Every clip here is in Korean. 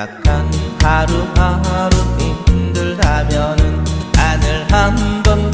막막한 하루하루 힘들다면은 안을 한번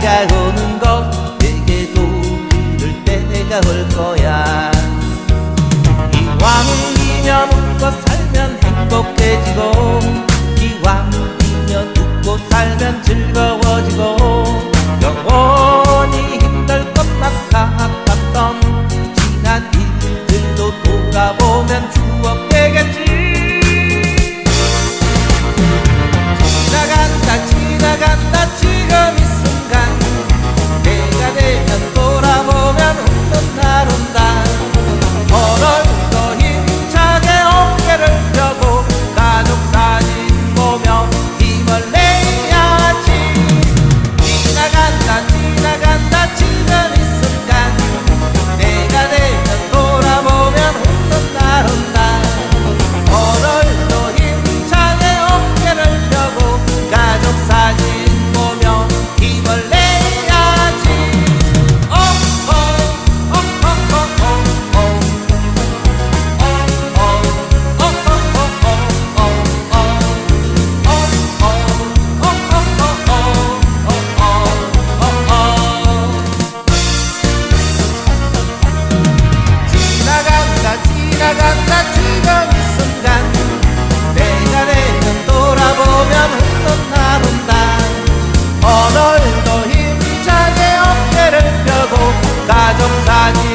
다가오는 것 내게도 그럴 때가 올 거야. saudade